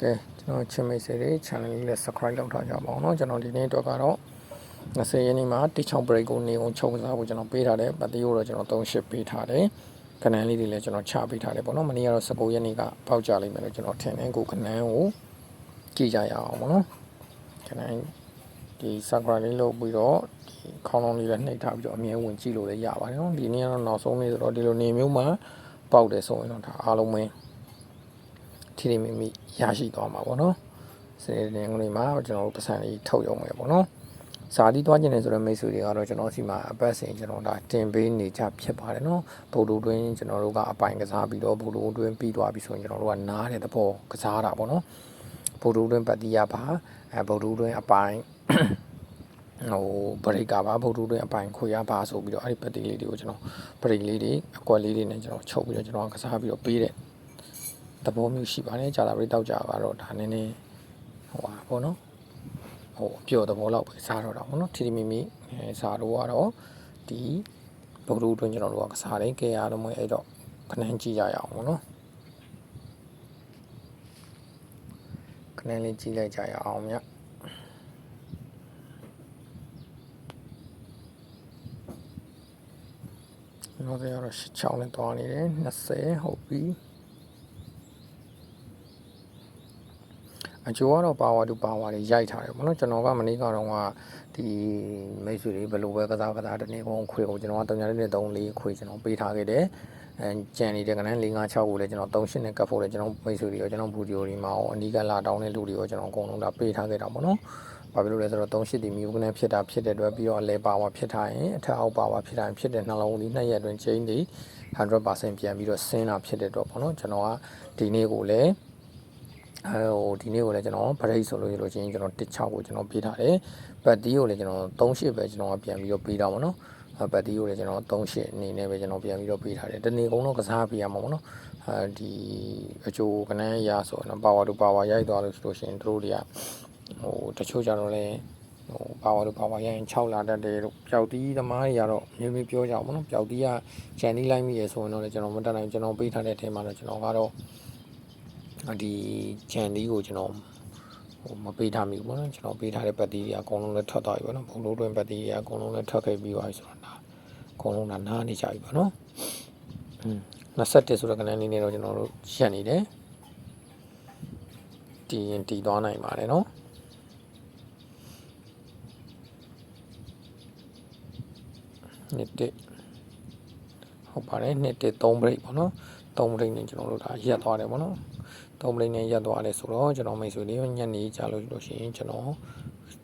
ကဲကျွန်တော်ချင်းမိတ်ဆွေတွေ channel လေးလည်း subscribe လုပ်ထားကြပါအောင်เนาะကျွန်တော်ဒီနေ့တော့ကတော့20ရက်နေ့မှာတိချောင်း break ကိုနေအောင်ချုပ်စားဖို့ကျွန်တော်ပေးထားတယ်ပတ်တိကိုတော့ကျွန်တော်38ပေးထားတယ်ခဏန်းလေးတွေလည်းကျွန်တော်ချပေးထားတယ်ပေါ့နော်မနေ့ကတော့19ရက်နေ့ကပေါက်ကြလိမ့်မယ်လို့ကျွန်တော်ထင်တယ်ကိုခဏန်းကိုကြည့်ကြရအောင်ပေါ့နော်ခဏန်းဒီ subscribe လေးလုပ်ပြီးတော့ဒီခေါင်းလုံးလေးလည်းနှိပ်ထားပြီးတော့အမြဲဝင်ကြည့်လို့လည်းရပါတယ်နော်ဒီနေ့ကတော့နောက်ဆုံးနေ့ဆိုတော့ဒီလိုနေမျိုးမှာပေါက်တယ်ဆိုရင်တော့ဒါအားလုံးပဲ ထီထီမိမိရရှိသွားမှာပေါ့နော်စနေနေ့ငွေမှာကျွန်တော်တို့ပတ်စံလေးထုတ်ရုံပဲပေါ့နော်ဇာတိသွားကျင်နေဆိုတော့မိတ်ဆွေတွေကတော့ကျွန်တော်စီမှာအပတ်စဉ်ကျွန်တော်ဒါတင်ပေးနေကြဖြစ်ပါတယ်နော်ဗုဒ္ဓတွင်းကျွန်တော်တို့ကအပိုင်ကစားပြီးတော့ဗုဒ္ဓတွင်းပြီးသွားပြီဆိုရင်ကျွန်တော်တို့ကနားတဲ့သဘောကစားတာပေါ့နော်ဗုဒ္ဓတွင်းပတိယပါအဲဗုဒ္ဓတွင်းအပိုင်ဟိုဗရိတ်ကပါဗုဒ္ဓတွင်းအပိုင်ခွေရပါဆိုပြီးတော့အဲ့ဒီပတိလေးတွေကိုကျွန်တော်ဗရိတ်လေးတွေအကွက်လေးတွေနဲ့ကျွန်တော်ချုပ်ပြီးတော့ကျွန်တော်ကစားပြီးတော့ပေးတဲ့ သဘောမျိုးရှိပါတယ်ကြာတာပရိတောက်ကြကတော့ဒါနည်းနည်းဟိုပါပေါ့နော်ဟိုအပြော့သဘောလောက်ပဲစားတော့တာပေါ့နော်ထီထီမီမီအဲစားတော့ကတော့ဒီဘုဒ္ဓအတွင်းကျွန်တော်တို့ကစားတယ်ကဲအားလုံးမအဲ့တော့ခဏန်းကြည့်ကြရအောင်ပေါ့နော်ခဏန်းလေးကြည့်လိုက်ကြရအောင်မြတ်တော့ရတော့6ချောင်းနဲ့တွားနေတယ်20ဟုတ်ပြီ အကျိုးကတော့ပါဝါတူပါဝါတွေရိုက်ထားတယ်ပေါ့နော်ကျွန်တော်ကမနေ့ကတော့ကဒီမိတ်ဆွေတွေဘယ်လိုပဲကစားကစားတနေ့ကုန်ခွေကိုကျွန်တော်က3ရက်နဲ့3လေးခွေကျွန်တော်ပေးထားခဲ့တယ်အဲကြံနေတဲ့ကနန်း4 5 6ကိုလည်းကျွန်တော်3 8နဲ့ကပ်ဖို့လည်းကျွန်တော်မိတ်ဆွေတွေရောကျွန်တော်ဘူဒီယိုတွေမှာရောအနီးကလာတောင်းတဲ့လူတွေရောကျွန်တော်အကုန်လုံးဒါပေးထားခဲ့တာပေါ့နော်ဘာဖြစ်လို့လဲဆိုတော့3 8ဒီမျိုးကနေဖြစ်တာဖြစ်တဲ့အတွက်ပြီးတော့အလဲပါဝါဖြစ်ထားရင်အထက်အောက်ပါဝါဖြစ်တာဖြစ်တဲ့နှလုံးဒီနှစ်ရက်အတွင်းချိန်တွေ100%ပြန်ပြီးတော့ဆင်းတာဖြစ်တဲ့အတွက်ပေါ့နော်ကျွန်တော်ကဒီနေ့ကိုလည်း အဲဟိုဒီနေ့ကိုလည်းကျွန်တော်ဗရိတ်ဆိုလို့ရလို့ချင်းကျွန်တော်16ကိုကျွန်တော်ပေးထားတယ်ပတ်တီးကိုလည်းကျွန်တော်38ပဲကျွန်တော်ပြန်ပြီးတော့ပေးတာပေါ့နော်ပတ်တီးကိုလည်းကျွန်တော်38အနေနဲ့ပဲကျွန်တော်ပြန်ပြီးတော့ပေးထားတယ်တနေ့ကုန်တော့ကစားပေးရမှာပေါ့နော်အဲဒီအချိုးကနန်းရဆိုတော့ပါဝါတူပါဝါရိုက်သွားလို့ဆိုလို့ရှိရင်တို့တွေကဟိုတချို့ကြတော့လည်းဟိုပါဝါတူပါဝါရိုက်ရင်6လာတတ်တယ်လို့ပျောက်တီးသမားတွေကတော့မျိုးမျိုးပြောကြအောင်ပေါ့နော်ပျောက်တီးကဂျန်နီးလိုက်မိရဆိုရင်တော့လည်းကျွန်တော်မတက်နိုင်ကျွန်တော်ပေးထားတဲ့အထဲမှာတော့ကျွန်တော်ကတော့ ဒီခြံလေးကိုကျွန်တော်ဟိုမပေးထားမိဘူးပေါ့နော်ကျွန်တော်ပေးထားတဲ့ပတ်တီးတွေအကုန်လုံးလည်းထွက်သွားပြီပေါ့နော်ဘုံလို့တွင်ပတ်တီးတွေအကုန်လုံးလည်းထွက်ခဲ့ပြီးသွားပြီဆိုတော့ဒါအကုန်လုံးဒါနားနေကြပြီပေါ့နော်อืม21ဆိုတဲ့ကဏ္ဍလေးနဲ့တော့ကျွန်တော်တို့ရက်နေတယ်တည်ရင်တည်သွားနိုင်ပါတယ်နော်နှစ်တစ်ဟုတ်ပါတယ်နှစ်တစ်3 break ပေါ့နော် 3 break နဲ့ကျွန်တော်တို့ဒါရက်သွားတယ်ပေါ့နော်3 break နဲ့ရက်သွားတယ်ဆိုတော့ကျွန်တော်မိတ်ဆွေလေးညနေကြာလို့လို့ရှိရင်ကျွန်တော်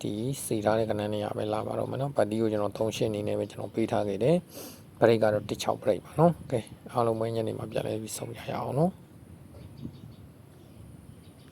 ဒီစီထားတဲ့ကဏ္ဍနေရပဲလာပါတော့မယ်နော်ပတ်တီကိုကျွန်တော်3ရှင်းနေနဲ့ပဲကျွန်တော်ပေးထားခဲ့တယ် break ကတော့16 break ပါနော်ကဲအားလုံးပဲညနေမှာပြန်လဲပြီးဆုံးရရအောင်နော်